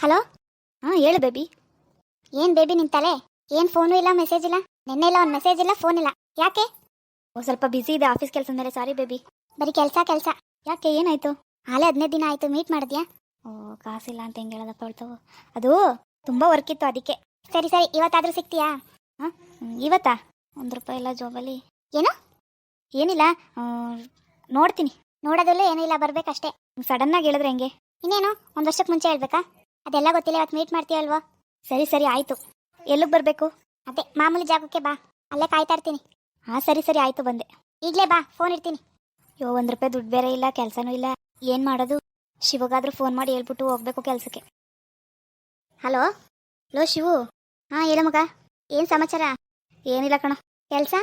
Hello? ಹಾಂ, ಹೇಳು baby ಏನು ಬೇಬಿ ನಿನ್ ತಲೆ? ಏನು ಫೋನು ಇಲ್ಲ ಮೆಸೇಜ್ ಇಲ್ಲ? ನಿನ್ನೆ ಇಲ್ಲ, ಒಂದು ಮೆಸೇಜ್ ಇಲ್ಲ ಫೋನ್ ಇಲ್ಲ. ಯಾಕೆ? ಓ, ಸ್ವಲ್ಪ ಬಿಸಿ ಇದೆ ಆಫೀಸ್ ಕೆಲಸ ಮೇಲೆ ಸಾರಿ ಬೇಬಿ ಬರೀ ಕೆಲಸ ಕೆಲಸ. ಯಾಕೆ, ಏನಾಯ್ತು? ಹಾಲೆ ಹದಿನೈದು ದಿನ ಆಯ್ತು ಮೀಟ್ ಮಾಡಿದ್ಯಾ? ಓ, ಕಾಸಿಲ್ಲ ಅಂತ ಹೆಂಗೆ ಹೇಳೋದಪ್ಪ ಹೇಳ್ತಾವು. ಅದು ತುಂಬ ವರ್ಕ್ ಇತ್ತು ಅದಕ್ಕೆ. ಸರಿ ಸರಿ, ಇವತ್ತಾದರೂ ಸಿಗ್ತೀಯಾ? ಹಾಂ ಇವತ್ತಾ? ಒಂದು ರೂಪಾಯಿ ಇಲ್ಲ ಜಾಬಲ್ಲಿ ಏನು? ಏನಿಲ್ಲ ನೋಡ್ತೀನಿ. ನೋಡೋದಲ್ಲೂ ಏನಿಲ್ಲ ಇಲ್ಲ ಸಡನ್ ಸಡನ್ನಾಗಿ ಹೇಳಿದ್ರೆ ಹೆಂಗೆ? ಇನ್ನೇನು? ಒಂದು ವರ್ಷಕ್ಕೆ ಮುಂಚೆ ಹೇಳ್ಬೇಕಾ? ಅದೆಲ್ಲ ಗೊತ್ತಿಲ್ಲ, ಇವತ್ತು ಮೀಟ್ ಮಾಡ್ತೀಯಲ್ವೋ ಸರಿ ಸರಿ, ಆಯಿತು. ಎಲ್ಲಿಗೆ ಬರಬೇಕು? ಅದೇ, ಮಾಮೂಲಿ ಜಾಗಕ್ಕೆ ಬಾ. ಅಲ್ಲೇ ಕಾಯ್ತಾ ಇರ್ತೀನಿ. ಹಾಂ, ಸರಿ ಸರಿ, ಆಯಿತು, ಬಂದೆ. ಈಗಲೇ ಬಾ ಫೋನ್ ಇಡ್ತೀನಿ. ಯೋ ಒಂದು ರೂಪಾಯಿ ದುಡ್ಡು ಬೇರೆ ಇಲ್ಲ, ಕೆಲಸನೂ ಇಲ್ಲ. ಏನು ಮಾಡೋದು? ಶಿವಗಾದ್ರೂ ಫೋನ್ ಮಾಡಿ ಹೇಳ್ಬಿಟ್ಟು ಹೋಗ್ಬೇಕು ಕೆಲಸಕ್ಕೆ. ಹಲೋ? ಲೋ ಶಿವು? ಹಾಂ, ಹೇಳು ಮಗ. ಏನು ಸಮಾಚಾರ? ಏನಿಲ್ಲ ಕಣ. ಕೆಲಸ?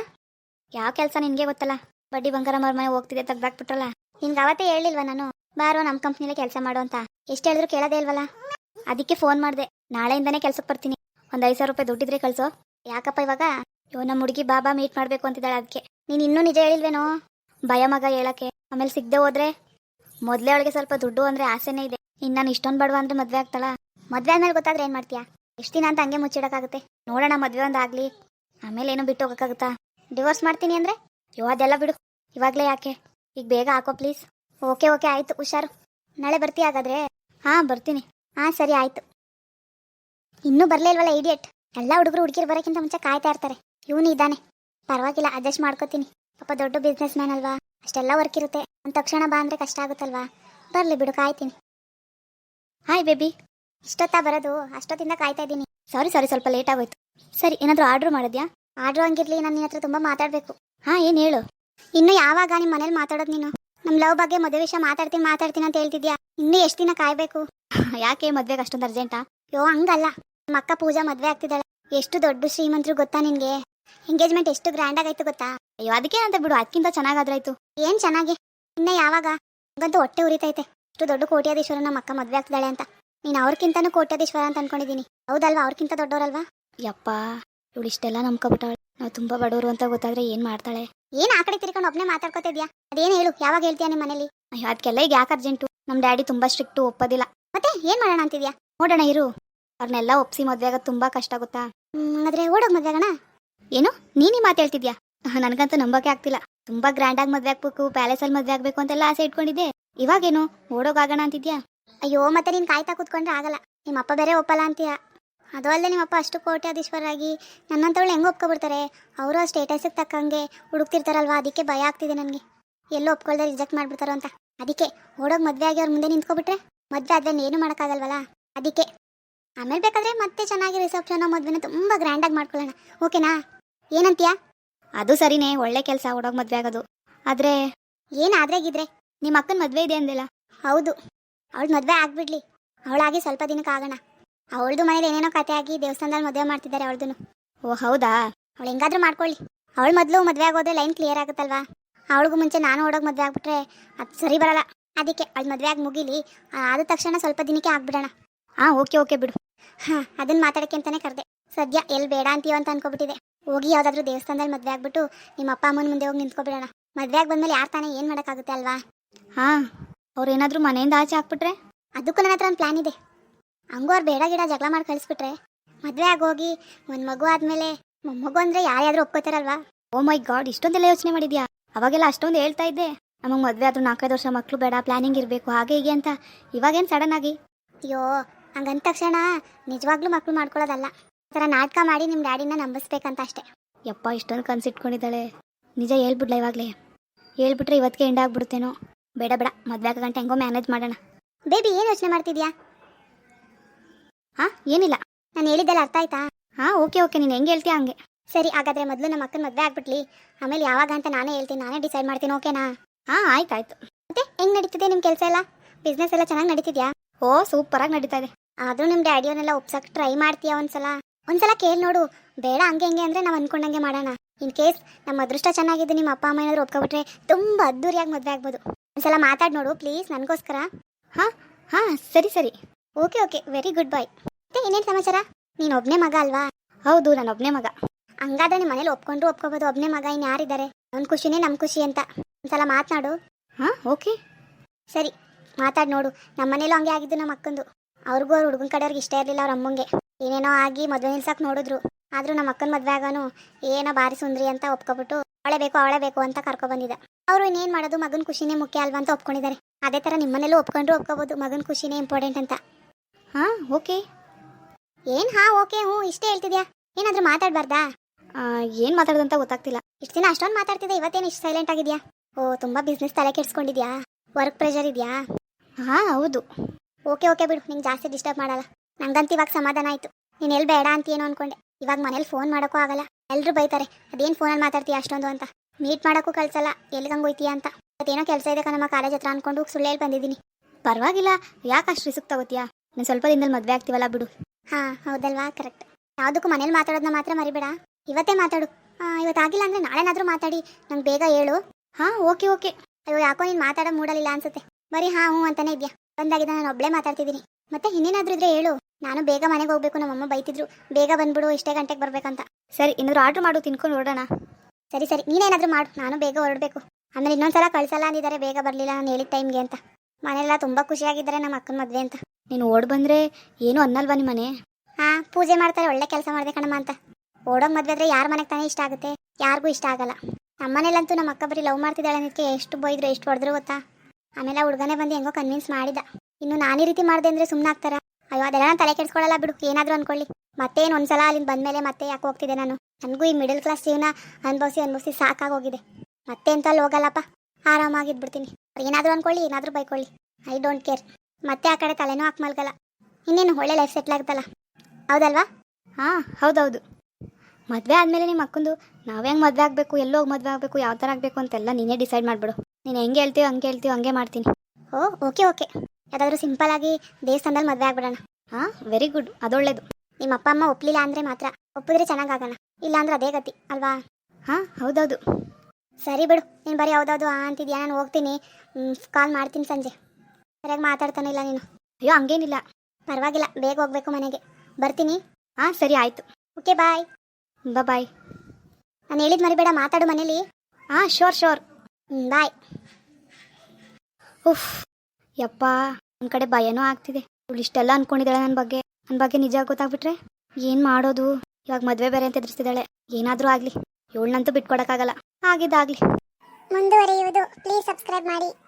ಯಾವ ಕೆಲಸ ನಿನಗೆ ಗೊತ್ತಲ್ಲ? ಬಡ್ಡಿ ಬಂಗಾರ ಮರ ಮನೆ ಹೋಗ್ತಿದೆ, ತೆಗ್ದಾಕ್ಬಿಟ್ರಲ್ಲ. ನಿನ್ಗೆ ಅವತ್ತೇ ಹೇಳಿಲ್ವಾ ನಾನು? ಬಾರೋ ನಮ್ಮ ಕಂಪ್ನಿಲೇ ಕೆಲಸ ಮಾಡು ಅಂತ. ಎಷ್ಟು ಹೇಳಿದ್ರು ಕೇಳೋದೇ ಇಲ್ವಲ್ಲ? ಅದಕ್ಕೆ ಫೋನ್ ಮಾಡಿದೆ. ನಾಳೆಯಿಂದನೇ ಕೆಲ್ಸಕ್ಕೆ ಬರ್ತೀನಿ. ಒಂದು ಐದು ಸಾವಿರ ರೂಪಾಯಿ ದುಡ್ಡಿದ್ರೆ ಕಳ್ಸೋ. ಯಾಕಪ್ಪ ಇವಾಗ? ಯೋ ನಮ್ಮ ಹುಡುಗಿ ಬಾಬಾ ಮೀಟ್ ಮಾಡಬೇಕು ಅಂತಿದ್ದಾಳೆ ಅದಕ್ಕೆ ನೀನು ಇನ್ನೂ ನಿಜ ಹೇಳಿಲ್ವೇನೋ? ಭಯ ಮಗ ಹೇಳಕ್ಕೆ. ಆಮೇಲೆ ಸಿಗದೆ ಹೋದ್ರೆ? ಮೊದಲೇ ಅವಳಿಗೆ ಸ್ವಲ್ಪ ದುಡ್ಡು ಅಂದ್ರೆ ಆಸೆನೇ ಇದೆ. ಇನ್ನು ನಾನು ಇಷ್ಟೊಂದು ಬಡವ ಅಂದ್ರೆ ಮದುವೆ ಆಗ್ತಾಳ? ಮದ್ವೆ ಆದ್ಮೇಲೆ ಗೊತ್ತಾದ್ರೆ ಏನು ಮಾಡ್ತೀಯಾ? ಎಷ್ಟು ದಿನ ಅಂತ ಹಂಗೆ ಮುಚ್ಚಿಡಕ್ಕಾಗುತ್ತೆ. ನೋಡೋಣ, ಮದುವೆ ಒಂದು ಆಗಲಿ. ಆಮೇಲೆ ಏನೋ ಬಿಟ್ಟು ಹೋಗೋಕ್ಕಾಗುತ್ತಾ? ಡಿವೋರ್ಸ್ ಮಾಡ್ತೀನಿ ಅಂದ್ರೆ? ಯೋ ಅದೆಲ್ಲ ಬಿಡು. ಇವಾಗಲೇ ಯಾಕೆ? ಈಗ ಬೇಗ ಹಾಕೋ ಪ್ಲೀಸ್ ಓಕೆ ಓಕೆ ಆಯ್ತು, ಹುಷಾರು. ನಾಳೆ ಬರ್ತೀಯ ಹಾಗಾದ್ರೆ? ಹಾಂ, ಬರ್ತೀನಿ. ಹಾಂ, ಸರಿ ಆಯ್ತು. ಇನ್ನೂ ಬರಲೇ ಇಲ್ವಲ್ಲ ಇಡಿಯಟ್ ಎಲ್ಲ ಹುಡುಗರು ಹುಡುಗಿರು ಬರೋಕ್ಕಿಂತ ಮುಂಚೆ ಕಾಯ್ತಾ ಇರ್ತಾರೆ. ಇವನು ಇದ್ದಾನೆ. ಪರವಾಗಿಲ್ಲ ಅಡ್ಜಸ್ಟ್ ಮಾಡ್ಕೋತೀನಿ. ಪಾಪ ದೊಡ್ಡ ಬಿಸ್ನೆಸ್ ಮ್ಯಾನ್ ಅಲ್ವಾ? ಅಷ್ಟೆಲ್ಲ ವರ್ಕ್ ಇರುತ್ತೆ. ಒಂದು ತಕ್ಷಣ ಬಾ ಅಂದ್ರೆ ಕಷ್ಟ ಆಗುತ್ತಲ್ವಾ? ಬರಲಿ ಬಿಡು, ಕಾಯ್ತೀನಿ. ಹಾಯ್ ಬೇಬಿ ಇಷ್ಟೊತ್ತಾ ಬರೋದು? ಅಷ್ಟೊತ್ತಿಂದ ಕಾಯ್ತಾ ಇದ್ದೀನಿ. ಸಾರಿ ಸಾರಿ ಸ್ವಲ್ಪ ಲೇಟ್ ಆಗೋಯ್ತು. ಸರಿ, ಏನಾದರೂ ಆರ್ಡ್ರ್ ಮಾಡಿದ್ಯಾ? ಆರ್ಡ್ರು ಹಂಗಿರಲಿ, ನಾನು ನಿನ್ನ ಹತ್ರ ತುಂಬ ಮಾತಾಡಬೇಕು. ಹಾಂ, ಏನು ಹೇಳು? ಇನ್ನು ಯಾವಾಗ ನಿಮ್ಮ ಮನೇಲಿ ಮಾತಾಡೋದು ನೀನು? ನಮ್ಮ ಲವ್ ಬಗ್ಗೆ ಮದುವೆ ವಿಷಯ ಮಾತಾಡ್ತೀನಿ ಮಾತಾಡ್ತೀನಿ ಅಂತ ಹೇಳ್ತಿದ್ಯಾ? ಇನ್ನೂ ಎಷ್ಟು ದಿನ ಕಾಯ್ಬೇಕು? ಯಾಕೆ ಮದ್ವೆಗೆ ಅಷ್ಟೊಂದು ಅರ್ಜೆಂಟಾ ಯೋ, ಹಂಗಲ್ಲ. ನಮ್ಮ ಅಕ್ಕ ಪೂಜಾ ಮದ್ವೆ ಆಗ್ತಿದ್ದಾಳೆ. ಎಷ್ಟು ದೊಡ್ಡ ಶ್ರೀಮಂತರು ಗೊತ್ತಾ ನಿನ್ಗೆ? ಎಂಗೇಜ್ಮೆಂಟ್ ಎಷ್ಟು ಗ್ರ್ಯಾಂಡ್ ಆಗಾಯ್ತು ಗೊತ್ತಾ? ಅಯ್ಯೋ, ಅದಕ್ಕೆ ಅಂತ ಬಿಡು. ಅದಕ್ಕಿಂತ ಚೆನ್ನಾಗಾದ್ರಾಯ್ತು. ಏನ್ ಚೆನ್ನಾಗಿ? ಇನ್ನ ಯಾವಾಗ? ಹಂಗಂತೂ ಹೊಟ್ಟೆ ಉರಿತೈತೆ. ಅಷ್ಟು ದೊಡ್ಡ ಕೋಟ್ಯಾಧೀಶ್ವರ ನಮ್ಮ ಅಕ್ಕ ಮದ್ವೆ ಆಗ್ತಿದ್ದಾಳೆ ಅಂತ. ನೀನ್ ಅವ್ರಕ್ಕಿಂತನೂ ಕೋಟ್ಯಾಧೀಶ್ವರ ಅಂತ ಅನ್ಕೊಂಡಿದ್ದೀನಿ ಹೌದಲ್ವಾ? ಅವ್ರಕ್ಕಿಂತ ದೊಡ್ಡವರಲ್ವಾ? ಯಪ್ಪ, ಇವಳು ಇಷ್ಟೆಲ್ಲ ನಂಬ್ಕೊಬಿಟ್ಟಾಳೆ. ನಾವು ತುಂಬಾ ಬಡವರು ಅಂತ ಗೊತ್ತಾದ್ರೆ ಏನ್ ಮಾಡ್ತಾಳೆ? ಏನ್ ಆ ಕಡೆ ತಿರ್ಕೊಂಡು ಒಬ್ನೇ ಮಾತಾಡ್ಕೊತಿದ್ಯಾ? ಅದೇನು ಹೇಳು? ಯಾವಾಗ ಹೇಳ್ತೀಯ ನಿಮ್ಮ ಮನೇಲಿ? ಅಯ್ಯೋ ಅದಕ್ಕೆಲ್ಲ ಈಗ ಯಾಕೆ ಅರ್ಜೆಂಟು ನಮ್ಮ ಡ್ಯಾಡಿ ತುಂಬಾ ಸ್ಟ್ರಿಕ್ಟು ಒಪ್ಪೋದಿಲ್ಲ. ಮತ್ತೆ ಏನ್ ಮಾಡೋಣ ಅಂತಿದ್ಯಾ? ನೋಡೋಣ ಇರು. ಅವ್ರನ್ನೆಲ್ಲ ಒಪ್ಸಿ ಮದ್ವೆ ಆಗೋದು ತುಂಬಾ ಕಷ್ಟ ಆಗುತ್ತಾ ಆದ್ರೆ ಓಡೋಗ್ ಮದ್ವೆ ಆಗೋಣ? ಏನು? ನೀನೇ ಮಾತು ಹೇಳ್ತಿದ್ಯಾ? ನನಗಂತೂ ನಂಬಕ್ಕೆ ಆಗ್ತಿಲ್ಲ. ತುಂಬಾ ಗ್ರ್ಯಾಂಡ್ ಆಗಿ ಮದ್ವೆ ಆಗ್ಬೇಕು ಪ್ಯಾಲೇಸ್ ಅಲ್ಲಿ ಮದ್ವೆ ಆಗ್ಬೇಕು ಅಂತೆಲ್ಲ ಆಸೆ ಇಟ್ಕೊಂಡಿದ್ದೆ. ಇವಾಗೇನು? ಓಡೋಗಾಗೋಣ ಅಂತಿದ್ಯಾ? ಅಯ್ಯೋ, ಮತ್ತೆ ನೀನ್ ಕಾಯ್ತಾ ಕೂತ್ಕೊಂಡ್ರೆ ಆಗಲ್ಲ. ನಿಮ್ಮ ಅಪ್ಪ ಬೇರೆ ಒಪ್ಪಲ್ಲ ಅಂತೀಯ? ಅದು ಅಲ್ಲದೆ ನಿಮ್ಮಪ್ಪ ಅಷ್ಟು ಕೋಟ್ಯಾಧೀಶ್ವರಾಗಿ ನನ್ನಂತವಳು ಹೆಂಗ್ ಒಪ್ಕೊಬಿಡ್ತಾರೆ? ಅವರು ಆ ಸ್ಟೇಟಸ್ಗೆ ತಕ್ಕಂಗೆ ಹುಡುಕ್ತಿರ್ತಾರಲ್ವಾ? ಅದಕ್ಕೆ ಭಯ ಆಗ್ತಿದೆ ನನಗೆ. ಎಲ್ಲೋ ಒಪ್ಕೊಳ್ದೆ ರಿಜೆಕ್ಟ್ ಮಾಡ್ಬಿಡ್ತಾರೋ ಅಂತ. ಅದಕ್ಕೆ ಓಡೋಗಿ ಮದುವೆ ಆಗಿ ಅವ್ರ ಮುಂದೆ ನಿಂತ್ಕೊಬಿಟ್ರೆ ಮದುವೆ ಆದ್ರೆ ಏನು ಮಾಡೋಕ್ಕಾಗಲ್ವಲ್ಲ? ಅದಕ್ಕೆ. ಆಮೇಲೆ ಬೇಕಾದ್ರೆ ಮತ್ತೆ ಚೆನ್ನಾಗಿ ರಿಸೆಪ್ಷನ್ ಮದ್ವೆನ ತುಂಬಾ ಗ್ರ್ಯಾಂಡ್ ಆಗಿ ಮಾಡ್ಕೊಳ್ಳೋಣ. ಓಕೆನಾ ಏನಂತೀಯ? ಅದು ಸರಿನೇ, ಒಳ್ಳೆ ಕೆಲಸ ಓಡೋಗಿ ಮದುವೆ ಆಗೋದು. ಆದ್ರೆ ಏನ್ ಆದ್ರೆಗಿದ್ರೆ? ನಿಮ್ಮ ಅಕ್ಕನ ಮದುವೆ ಇದೆ ಅಂದಿಲ್ಲ. ಹೌದು. ಅವಳ ಮದುವೆ ಆಗ್ಬಿಡ್ಲಿ. ಅವಳಾಗಿ ಸ್ವಲ್ಪ ದಿನಕ್ಕೆ ಆಗೋಣ. ಅವಳದು ಮನೇಲಿ ಏನೇನೋ ಕತೆ ಆಗಿ ದೇವಸ್ಥಾನದಲ್ಲಿ ಮದುವೆ ಮಾಡ್ತಿದ್ದಾರೆ ಅವಳದು ಓ ಹೌದಾ? ಅವಳು ಹೆಂಗಾದ್ರೂ ಮಾಡ್ಕೊಳ್ಳಿ. ಅವಳು ಮೊದಲು ಮದುವೆ ಆಗೋದ್ರೆ ಲೈನ್ ಕ್ಲಿಯರ್ ಆಗುತ್ತಲ್ವಾ? ಅವಳಿಗೂ ಮುಂಚೆ ನಾನು ಓಡೋಗಿ ಮದುವೆ ಆಗ್ಬಿಟ್ರೆ ಅದು ಸರಿ ಬರಲ್ಲ. ಅದಕ್ಕೆ ಅವಳು ಮದುವೆ ಆಗಿ ಮುಗಿಲಿ ಆದ ತಕ್ಷಣ ಸ್ವಲ್ಪ ದಿನಕ್ಕೆ ಆಗ್ಬಿಡೋಣ. ಹಾ ಓಕೆ ಓಕೆ ಬಿಡು. ಹಾಂ ಅದನ್ನ ಮಾತಾಡಕ್ಕೆ ಅಂತಾನೆ ಕರೆದೆ. ಸದ್ಯ ಎಲ್ಲಿ ಬೇಡ ಅಂತೀವ ಅಂತ ಅನ್ಕೊಬಿಟ್ಟಿದೆ. ಹೋಗಿ ಯಾವುದಾದ್ರೂ ದೇವಸ್ಥಾನದಲ್ಲಿ ಮದುವೆ ಆಗ್ಬಿಟ್ಟು ನಿಮ್ಮ ಅಪ್ಪ ಅಮ್ಮನ ಮುಂದೆ ಹೋಗಿ ನಿಂತ್ಕೊಬಿಡೋಣ. ಮದುವೆ ಆಗಿ ಬಂದಮೇಲೆ ಯಾರು ತಾನೇ ಏನು ಮಾಡೋಕ್ಕಾಗುತ್ತೆ ಅಲ್ವಾ? ಹಾ ಅವ್ರೇನಾದರೂ ಮನೆಯಿಂದ ಆಚೆ ಹಾಕ್ಬಿಟ್ರೆ ಅದಕ್ಕೂ ನನ್ನ ಹತ್ರ ಒಂದು ಪ್ಲಾನ್ ಇದೆ. ಹಂಗೂ ಅವ್ರು ಬೇಡ ಗಿಡ ಜಗಳ ಮಾಡಿ ಕಳಿಸ್ಬಿಟ್ರೆ. ಮದುವೆ ಆಗೋಗಿ ಒಂದು ಮಗು ಆದಮೇಲೆ ಮೊಮ್ಮಗು ಅಂದರೆ ಯಾರ್ಯಾದರೂ ಒಪ್ಕೋತಾರಲ್ವಾ? ಓ ಮೈ ಗಾಡ್ ಇಷ್ಟೊಂದೆಲ್ಲ ಯೋಚನೆ ಮಾಡಿದ್ಯಾ? ಅವಾಗೆಲ್ಲ ಅಷ್ಟೊಂದು ಹೇಳ್ತಾ ಇದ್ದೆ. ನಮಗೆ ಮದುವೆ ಆದ್ರೂ ನಾಲ್ಕೈದು ವರ್ಷ ಮಕ್ಕಳು ಬೇಡ ಪ್ಲಾನಿಂಗ್ ಇರಬೇಕು, ಹಾಗೆ ಹೀಗೆ ಅಂತ. ಇವಾಗೇನು ಸಡನ್ ಆಗಿ? ಅಯ್ಯೋ, ಹಂಗಂದ ತಕ್ಷಣ ನಿಜವಾಗ್ಲೂ ಮಕ್ಕಳು ಮಾಡ್ಕೊಳ್ಳೋದಲ್ಲ. ಈ ಥರ ನಾಟಕ ಮಾಡಿ ನಿಮ್ಮ ಡ್ಯಾಡಿನ ನಂಬಿಸ್ಬೇಕಂತ ಅಷ್ಟೇ. ಯಪ್ಪ, ಇಷ್ಟೊಂದು ಕನ್ಸಿಟ್ಕೊಂಡಿದ್ದಾಳೆ. ನಿಜ ಹೇಳ್ಬಿಡ್ಲ ಇವಾಗಲೇ? ಹೇಳ್ಬಿಟ್ರೆ ಇವತ್ತಿಗೆ ಎಂಡ್ ಆಗ್ಬಿಡುತ್ತೇನೋ? ಬೇಡ ಬೇಡ, ಮದುವೆ ಆಗಂಟೆ ಗಂಟೆ ಹೆಂಗೋ ಮ್ಯಾನೇಜ್ ಮಾಡೋಣ. ಬೇಬಿ, ಏನು ಯೋಚನೆ ಮಾಡ್ತಿದ್ಯಾ? ಹಾ, ಏನಿಲ್ಲ. ನಾನು ಹೇಳಿದ್ದೆಲ್ಲ ಅರ್ಥ ಆಯ್ತಾ? ಹಾ, ಓಕೆ ಓಕೆ. ನೀನು ಹೆಂಗೆ ಹೇಳ್ತೀಯ ಹಂಗೆ? ಸರಿ ಹಾಗಾದ್ರೆ ಮೊದಲು ನಮ್ಮ ಅಕ್ಕನ ಮದುವೆ ಆಗ್ಬಿಟ್ಲಿ. ಆಮೇಲೆ ಯಾವಾಗ ಅಂತ ನಾನೇ ಹೇಳ್ತೀನಿ ನಾನೇ ಡಿಸೈಡ್ ಮಾಡ್ತೀನಿ ಓಕೆನಾ ಹಾ ಆಯ್ತಾಯ್ತು. ಆಯ್ತು ಮತ್ತೆ ಹೆಂಗ್ ನಡೀತಿದೆ ನಿಮ್ಮ ಕೆಲಸ ಎಲ್ಲ? ಬಿಸ್ನೆಸ್ ಎಲ್ಲ ಚೆನ್ನಾಗಿ ನಡೀತಿದ್ಯಾ? ಓ ಸೂಪರಾಗಿ ನಡೀತಾ ಇದೆ. ಆದ್ರೂ ನಿಮ್ಮ ಡ್ಯಾಡಿಯವನ್ನೆಲ್ಲ ಒಪ್ಸಕ್ ಟ್ರೈ ಮಾಡ್ತೀಯಾ ಒಂದ್ಸಲ? ಒಂದ್ಸಲ ಕೇಳಿ ನೋಡು. ಬೇಡ ಹಂಗೆ ಹಂಗೆ ಅಂದ್ರೆ ನಾವು ಅನ್ಕೊಂಡಂಗೆ ಮಾಡೋಣ. ಇನ್ ಕೇಸ್ ನಮ್ಮ ಅದೃಷ್ಟ ಚೆನ್ನಾಗಿದ್ದು ನಿಮ್ಮ ಅಪ್ಪ ಅಮ್ಮ ಏನಾದ್ರು ಒಪ್ಕೊಬಿಟ್ರೆ ತುಂಬಾ ಅದ್ದೂರಿಯಾಗಿ ಮದುವೆ ಆಗ್ಬೋದು. ಒಂದ್ಸಲ ಮಾತಾಡ್ ನೋಡು ಪ್ಲೀಸ್ ನನಗೋಸ್ಕರ. ಹಾ ಸರಿ ಸರಿ. Okay okay very good bye ಮತ್ತೆ ಇನ್ನೇನು ಸಮಾಚಾರ? ನೀನು ಒಬ್ಬನೇ ಮಗ ಅಲ್ವಾ? ಹೌದು ನಾನು ಒಬ್ಬನೇ ಮಗ. ಹಂಗಾದ್ರೆ ನಿಮ್ಮ ಮನೇಲಿ ಒಪ್ಕೊಂಡ್ರು ಒಪ್ಕೋಬೋದು. ಒಬ್ಬನೇ ಮಗ ಇನ್ ಯಾರಿದ್ದಾರೆ? ಅವ್ನ ಖುಷಿನೇ ನಮ್ಮ ಖುಷಿ ಅಂತ. ಒಂದ್ಸಲ ಮಾತನಾಡು. ಹಾಂ ಓಕೆ. ಸರಿ ಮಾತಾಡಿ ನೋಡು. ನಮ್ಮ ಮನೇಲೂ ಹಂಗೆ ಆಗಿದ್ದು ನಮ್ಮ ಅಕ್ಕಂದು. ಅವ್ರಿಗೂ ಅವ್ರ ಹುಡುಗನ ಕಡೆಯವ್ರಿಗೆ ಇಷ್ಟ ಇರಲಿಲ್ಲ ಅವ್ರ ಅಮ್ಮಂಗೆ. ಏನೇನೋ ಆಗಿ ಮದುವೆ ನಿಲ್ಸಕ್ಕೆ ನೋಡಿದ್ರು. ಆದರೂ ನಮ್ಮ ಅಕ್ಕನ ಮದುವೆ ಆಗೋನು ಏನೋ ಬಾರಿ ಸುಂದ್ರಿ ಅಂತ ಒಪ್ಕೊಬಿಟ್ಟು ಅವಳೆ ಬೇಕು ಅವಳೆ ಬೇಕು ಅಂತ ಕರ್ಕೊ ಬಂದಿದ್ದ. ಅವರು ಇನ್ನೇನು ಮಾಡೋದು? ಮಗನ ಖುಷಿನೇ ಮುಖ್ಯ ಅಲ್ವಾ ಅಂತ ಒಪ್ಕೊಂಡಿದ್ದಾರೆ. ಅದೇ ಥರ ನಿಮ್ಮನೆಲ್ಲೂ ಒಪ್ಕೊಂಡ್ರು ಒಪ್ಕೋಬೋದು. ಮಗನ ಖುಷಿನೇ ಇಂಪಾರ್ಟೆಂಟ್ ಅಂತ. ಹಾಂ ಓಕೆ. ಏನು ಹಾ ಓಕೆ ಹ್ಞೂ ಇಷ್ಟೇ ಹೇಳ್ತಿದ್ಯಾ? ಏನಾದರೂ ಮಾತಾಡಬಾರ್ದಾ? ಏನು ಮಾತಾಡೋದಂತ ಗೊತ್ತಾಗ್ತಿಲ್ಲ. ಇಷ್ಟು ದಿನ ಅಷ್ಟೊಂದು ಮಾತಾಡ್ತಿದ್ದೆ, ಇವತ್ತೇನು ಇಷ್ಟು ಸೈಲೆಂಟ್ ಆಗಿದ್ಯಾ? ಓ, ತುಂಬ ಬಿಸ್ನೆಸ್ ತಲೆ ಕೆಡ್ಸ್ಕೊಂಡಿದ್ಯಾ? ವರ್ಕ್ ಪ್ರೆಷರ್ ಇದೆಯಾ? ಹಾಂ, ಹೌದು. ಓಕೆ ಓಕೆ ಬಿಡು, ನಿಂಗೆ ಜಾಸ್ತಿ ಡಿಸ್ಟರ್ಬ್ ಮಾಡಲ್ಲ. ನಂಗಂತ ಇವಾಗ ಸಮಾಧಾನ ಆಯಿತು. ನೀನು ಎಲ್ಲಿ ಬೇಡ ಅಂತೀನೋ ಅನ್ಕೊಂಡೆ. ಇವಾಗ ಮನೇಲಿ ಫೋನ್ ಮಾಡೋಕ್ಕೂ ಆಗಲ್ಲ. ಎಲ್ಲರೂ ಬೈತಾರೆ, ಅದೇನು ಫೋನಲ್ಲಿ ಮಾತಾಡ್ತೀಯ ಅಷ್ಟೊಂದು ಅಂತ? ಮೀಟ್ ಮಾಡೋಕ್ಕೂ ಕಳ್ಸಲ್ಲ ಎಲ್ಲಿಗಂಗೆ ಹೋಯ್ತೀಯ ಅಂತ? ಅದೇನೋ ಕೆಲಸ ಇದೆ ಕಣಮ್ಮ ಕಾಲೇಜ್ ಹತ್ರ ಅನ್ಕೊಂಡು ಸುಳ್ಳು ಹೇಳಿ ಬಂದಿದ್ದೀನಿ. ಪರವಾಗಿಲ್ಲ, ಯಾಕೆ ಅಷ್ಟು ರಿಸ್ಕ್ ತಗೋತೀಯಾ? ನೀನು ಸ್ವಲ್ಪ ದಿನದಲ್ಲಿ ಮದುವೆ ಆಗ್ತೀವಲ್ಲ ಬಿಡು. ಹಾಂ, ಹೌದಲ್ವಾ ಕರೆಕ್ಟ್ ಯಾವುದಕ್ಕೂ ಮನೇಲಿ ಮಾತಾಡೋದನ್ನ ಮಾತ್ರ ಮರಿಬೇಡ. ಇವತ್ತೇ ಮಾತಾಡು. ಆ, ಇವತ್ತು ಆಗಿಲ್ಲ ಅಂದರೆ ನಾಳೆನಾದರೂ ಮಾತಾಡಿ. ನಂಗೆ ಬೇಗ ಹೇಳು. ಹಾಂ ಓಕೆ ಓಕೆ. ಅಯ್ಯೋ ಯಾಕೋ ನೀನು ಮಾತಾಡೋ ಮೂಡಲಿಲ್ಲ ಅನ್ಸುತ್ತೆ. ಬರೀ ಹಾಂ ಹ್ಞೂ ಅಂತಾನೆ ಇದೆಯಾ? ಬಂದಾಗಿದ್ದ ನಾನು ಒಬ್ಬಳೇ ಮಾತಾಡ್ತಿದ್ದೀನಿ ಮತ್ತೆ ಇನ್ನೇನಾದ್ರೂ ಇದ್ರೆ ಹೇಳು. ನಾನು ಬೇಗ ಮನೆಗೆ ಹೋಗ್ಬೇಕು ನಮ್ಮಮ್ಮ ಬೈತಿದ್ರು. ಬೇಗ ಬಂದ್ಬಿಡು ಇಷ್ಟೇ ಗಂಟೆಗೆ ಬರ್ಬೇಕಂತ. ಸರಿ ಇನ್ನೂರು ಆರ್ಡ್ರ್ ಮಾಡು ತಿನ್ಕೊಂಡು ಹೊರಡೋಣ ಸರಿ ಸರಿ. ನೀನೇನಾದರೂ ಮಾಡು. ನಾನು ಬೇಗ ಹೊರಡಬೇಕು. ಆಮೇಲೆ ಇನ್ನೊಂದ್ಸಲ ಕಳ್ಸಲ್ಲ ಅಂದಿದ್ದಾರೆ ಬೇಗ ಬರಲಿಲ್ಲ ನಾನು ಹೇಳಿದ ಟೈಮ್ಗೆ ಅಂತ. ಮನೆಯೆಲ್ಲ ತುಂಬ ಖುಷಿಯಾಗಿದ್ದಾರೆ ನಮ್ಮ ಅಕ್ಕನ ಮದುವೆ ಅಂತ. ನೀನು ಓಡ್ ಬಂದರೆ ಏನು ಅನ್ನಲ್ವಾ ನಿಮ್ಮ ಮನೆ ಹಾಂ ಪೂಜೆ ಮಾಡ್ತಾರೆ ಒಳ್ಳೆ ಕೆಲಸ ಮಾಡಿದೆ ಕಣಮ್ಮ ಅಂತ. ಓಡೋಗ್ ಮದ್ವೆ ಆದ್ರೆ ಯಾರ ಮನೆಗೆ ತಾನೇ ಇಷ್ಟ ಆಗುತ್ತೆ? ಯಾರಿಗೂ ಇಷ್ಟ ಆಗಲ್ಲ. ನಮ್ಮನೇಲಂತೂ ನಮ್ಮ ಅಕ್ಕ ಬರೀ ಲವ್ ಮಾಡ್ತಿದ್ದಾಳೆ ಅನ್ನೋದಕ್ಕೆ ಎಷ್ಟು ಬೈದ್ರು, ಎಷ್ಟು ಹೊಡೆದ್ರು ಗೊತ್ತಾ? ಆಮೇಲೆ ಹುಡುಗನೇ ಬಂದು ಹೆಂಗೋ ಕನ್ವಿನ್ಸ್ ಮಾಡಿದ. ಇನ್ನು ನಾನೇ ರೀತಿ ಮಾಡಿದೆ ಅಂದ್ರೆ ಸುಮ್ಮನೆ ಆಗ್ತಾರ? ಅಯ್ಯೋ, ಅದೆಲ್ಲ ತಲೆ ಕೆಡಿಸ್ಕೊಳ್ಳಲ್ಲ ಬಿಡು. ಏನಾದರೂ ಅನ್ಕೊಳ್ಳಿ. ಮತ್ತೇನು ಒಂದ್ಸಲ ಅಲ್ಲಿಂದ ಬಂದಮೇಲೆ ಮತ್ತೆ ಯಾಕೆ ಹೋಗ್ತಿದ್ದೆ ನಾನು? ನನಗೂ ಈ ಮಿಡಲ್ ಕ್ಲಾಸ್ ಜೀವನ ಅನ್ಭವಿಸಿ ಅನ್ಭವಿಸಿ ಸಾಕಾಗೋಗಿದೆ. ಮತ್ತೆ ಅಂತ ಅಲ್ಲಿ ಹೋಗಲ್ಲಪ್ಪ. ಆರಾಮಾಗಿದ್ಬಿಡ್ತೀನಿ. ಏನಾದರೂ ಅನ್ಕೊಳ್ಳಿ, ಏನಾದರೂ ಬೈಕೊಳ್ಳಿ. ಐ ಡೋಂಟ್ ಕೇರ್ ಮತ್ತೆ ಆ ಕಡೆ ತಲೆನೂ ಹಾಕಿ ಮಲ್ಗಲ್ಲ. ಇನ್ನೇನು ಒಳ್ಳೆ ಲೈಫ್ ಸೆಟ್ಲ್ ಆಗುತ್ತಲ್ಲ ಹೌದಲ್ವಾ? ಹಾಂ, ಹೌದೌದು. ಮದುವೆ ಆದಮೇಲೆ ನಿಮ್ಮ ಅಕ್ಕಂದು ನಾವು ಹೆಂಗೆ ಮದುವೆ ಆಗಬೇಕು ಎಲ್ಲೋಗಿ ಮದುವೆ ಆಗಬೇಕು ಯಾವ ಥರ ಆಗಬೇಕು ಅಂತೆಲ್ಲ ನೀನೇ ಡಿಸೈಡ್ ಮಾಡಿಬಿಡು. ನೀನು ಹೆಂಗೆ ಹೇಳ್ತೀವಿ ಹಂಗೆ ಹೇಳ್ತೀವಿ ಹಂಗೆ ಮಾಡ್ತೀನಿ. ಓ ಓಕೆ ಓಕೆ. ಯಾವುದಾದ್ರೂ ಸಿಂಪಲ್ ಆಗಿ ದೇವಸ್ಥಾನದಲ್ಲಿ ಮದುವೆ ಆಗ್ಬಿಡೋಣ. ಹಾಂ ವೆರಿ ಗುಡ್ ಅದೊಳ್ಳೇದು. ನಿಮ್ಮ ಅಪ್ಪ ಅಮ್ಮ ಒಪ್ಪಲಿಲ್ಲ ಅಂದರೆ ಮಾತ್ರ ಒಪ್ಪಿದ್ರೆ ಚೆನ್ನಾಗಾಗೋಣ. ಇಲ್ಲ ಅಂದ್ರೆ ಅದೇ ಗತಿ ಅಲ್ವಾ? ಹಾಂ ಹೌದೌದು. ಸರಿ ಬಿಡು ನೀನು ಬರೀ ಹೌದೌದು ಆ ಅಂತಿದ್ಯಾ ನಾನು ಹೋಗ್ತೀನಿ. ಕಾಲ್ ಮಾಡ್ತೀನಿ ಸಂಜೆ. ಸರಿಯಾಗಿ ಮಾತಾಡ್ತಾನೆ ಇಲ್ಲ ನೀನು? ಅಯ್ಯೋ ಹಂಗೇನಿಲ್ಲ. ಪರವಾಗಿಲ್ಲ ಬೇಗ ಹೋಗ್ಬೇಕು ಮನೆಗೆ. ಬರ್ತೀನಿ? ಹಾಂ ಸರಿ ಆಯಿತು. Okay bye bye. ನಾನು ಹೇಳಿದ್ ಮರಿಬೇಡ, ಮಾತಾಡು ಮನೇಲಿ. ಹಾಂ ಶೋರ್ ಶೋರ್. ಬಾಯ್. ಉಫ್, ಯಪ್ಪ ನನ್ನ ಕಡೆ ಭಯನೂ ಆಗ್ತಿದೆ. ಇವಳು ಇಷ್ಟೆಲ್ಲ ಅನ್ಕೊಂಡಿದ್ದಾಳೆ ನನ್ನ ಬಗ್ಗೆ. ನನ್ನ ಬಗ್ಗೆ ನಿಜ ಗೊತ್ತಾಗ್ಬಿಟ್ರೆ ಏನು ಮಾಡೋದು? ಇವಾಗ ಮದುವೆ ಬೇರೆ ಅಂತ ಎದುರಿಸ್ತಿದ್ದಾಳೆ. ಏನಾದರೂ ಆಗಲಿ. ಇವಳನ್ನಂತೂ ಬಿಟ್ಕೊಡೋಕ್ಕಾಗಲ್ಲ. ಆಗಿದ್ದಾಗಲಿ ಮುಂದುವರಿಯುವುದು. ಪ್ಲೀಸ್ ಸಬ್ಸ್ಕ್ರೈಬ್ ಮಾಡಿ.